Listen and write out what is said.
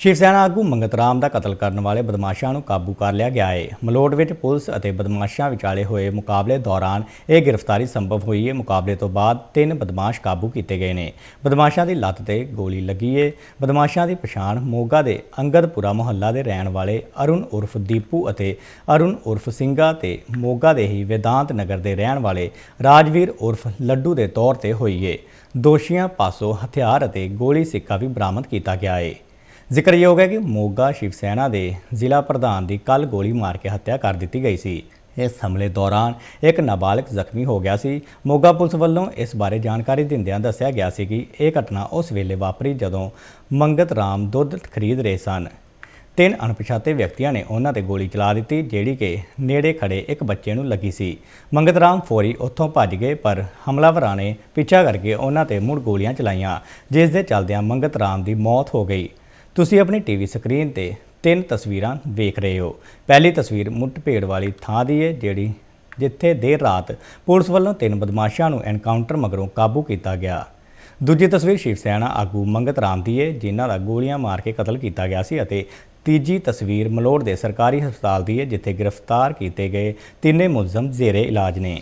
ਸ਼ਿਵ ਸੈਨਾ ਆਗੂ ਮੰਗਤ ਰਾਮ ਦਾ ਕਤਲ ਕਰਨ ਵਾਲੇ ਬਦਮਾਸ਼ਾਂ ਨੂੰ ਕਾਬੂ ਕਰ ਲਿਆ ਗਿਆ ਹੈ ਮਲੋਟ ਵਿੱਚ ਪੁਲਿਸ ਅਤੇ ਬਦਮਾਸ਼ਾਂ ਵਿਚਾਲੇ ਹੋਏ ਮੁਕਾਬਲੇ ਦੌਰਾਨ ਇਹ ਗ੍ਰਿਫਤਾਰੀ ਸੰਭਵ ਹੋਈ ਹੈ ਮੁਕਾਬਲੇ ਤੋਂ ਬਾਅਦ ਤਿੰਨ ਬਦਮਾਸ਼ ਕਾਬੂ ਕੀਤੇ ਗਏ ਨੇ। ਬਦਮਾਸ਼ਾਂ ਦੀ ਲੱਤ ਤੇ ਗੋਲੀ ਲੱਗੀ ਹੈ ਬਦਮਾਸ਼ਾਂ ਦੀ ਪਛਾਣ ਮੋਗਾ ਦੇ ਅੰਗਦਪੁਰਾ ਮੁਹੱਲਾ ਦੇ ਰਹਿਣ ਵਾਲੇ ਅਰੁਣ ਉਰਫ ਦੀਪੂ ਅਤੇ ਅਰੁਣ ਉਰਫ ਸਿੰਘਾ ਤੇ ਮੋਗਾ ਦੇ ਹੀ ਵਿਦਾਂਤ ਨਗਰ ਦੇ ਰਹਿਣ ਵਾਲੇ ਰਾਜਵੀਰ ਉਰਫ ਲੱਡੂ ਦੇ ਤੌਰ ਤੇ ਹੋਈ ਹੈ ਦੋਸ਼ੀਆਂ ਪਾਸੋਂ ਹਥਿਆਰ ਅਤੇ ਗੋਲੀ ਸਿੱਕਾ ਵੀ ਬਰਾਮਦ ਕੀਤਾ ਗਿਆ ਹੈ ਜ਼ਿਕਰਯੋਗ ਹੈ ਕਿ ਮੋਗਾ ਸ਼ਿਵ ਸੈਨਾ ਦੇ ਜ਼ਿਲ੍ਹਾ ਪ੍ਰਧਾਨ ਦੀ ਕੱਲ ਗੋਲੀ ਮਾਰ ਕੇ ਹੱਤਿਆ ਕਰ ਦਿੱਤੀ ਗਈ ਸੀ। ਇਸ ਹਮਲੇ ਦੌਰਾਨ ਇੱਕ ਨਾਬਾਲਗ ਜ਼ਖਮੀ ਹੋ ਗਿਆ ਸੀ। ਮੋਗਾ ਪੁਲਿਸ ਵੱਲੋਂ ਇਸ ਬਾਰੇ ਜਾਣਕਾਰੀ ਦਿੰਦਿਆਂ ਦੱਸਿਆ ਗਿਆ ਸੀ ਕਿ ਇਹ ਘਟਨਾ ਉਸ ਵੇਲੇ ਵਾਪਰੀ ਜਦੋਂ ਮੰਗਤ ਰਾਮ ਦੁੱਧ ਖਰੀਦ ਰਹੇ ਸਨ। ਤਿੰਨ ਅਣਪਛਾਤੇ ਵਿਅਕਤੀਆਂ ਨੇ ਉਹਨਾਂ ਤੇ ਗੋਲੀ ਚਲਾ ਦਿੱਤੀ, ਜਿਹੜੀ ਕਿ ਨੇੜੇ ਖੜੇ ਇੱਕ ਬੱਚੇ ਨੂੰ ਲੱਗੀ ਸੀ। ਮੰਗਤ ਰਾਮ ਫੌਰੀ ਉੱਥੋਂ ਭੱਜ ਗਏ, ਪਰ ਹਮਲਾਵਰਾਂ ਨੇ ਪਿੱਛਾ ਕਰਕੇ ਉਹਨਾਂ ਤੇ ਮੁੜ ਗੋਲੀਆਂ ਚਲਾਈਆਂ, ਜਿਸ ਦੇ ਚੱਲਦਿਆਂ ਮੰਗਤ ਰਾਮ ਦੀ ਮੌਤ ਹੋ ਗਈ। ਤੁਸੀਂ ਆਪਣੀ ਟੀਵੀ ਸਕਰੀਨ ਤੇ ਤਿੰਨ ਤਸਵੀਰਾਂ ਵੇਖ ਰਹੇ ਹੋ। ਪਹਿਲੀ ਤਸਵੀਰ ਮੁੱਠਭੇੜ ਵਾਲੀ ਥਾਂ ਦੀ ਹੈ, ਜਿਹੜੀ ਜਿੱਥੇ ਦੇਰ ਰਾਤ ਪੁਲਿਸ ਵੱਲੋਂ ਤਿੰਨ ਬਦਮਾਸ਼ਾਂ ਨੂੰ ਐਨਕਾਊਂਟਰ ਮਗਰੋਂ ਕਾਬੂ ਕੀਤਾ ਗਿਆ। ਦੂਜੀ ਤਸਵੀਰ ਸ਼ਿਵ ਸੈਨਾ ਆਗੂ ਮੰਗਤ ਰਾਮ ਦੀ ਹੈ, ਜਿਨ੍ਹਾਂ ਦਾ ਗੋਲੀਆਂ ਮਾਰ ਕੇ ਕਤਲ ਕੀਤਾ ਗਿਆ ਸੀ ਅਤੇ ਤੀਜੀ ਤਸਵੀਰ ਮਲੋੜ ਦੇ ਸਰਕਾਰੀ ਹਸਪਤਾਲ ਦੀ ਹੈ, ਜਿੱਥੇ ਗ੍ਰਿਫਤਾਰ ਕੀਤੇ ਗਏ ਤਿੰਨੇ ਮੁਲਜ਼ਮ ਜ਼ੇਰੇ ਇਲਾਜ ਨੇ।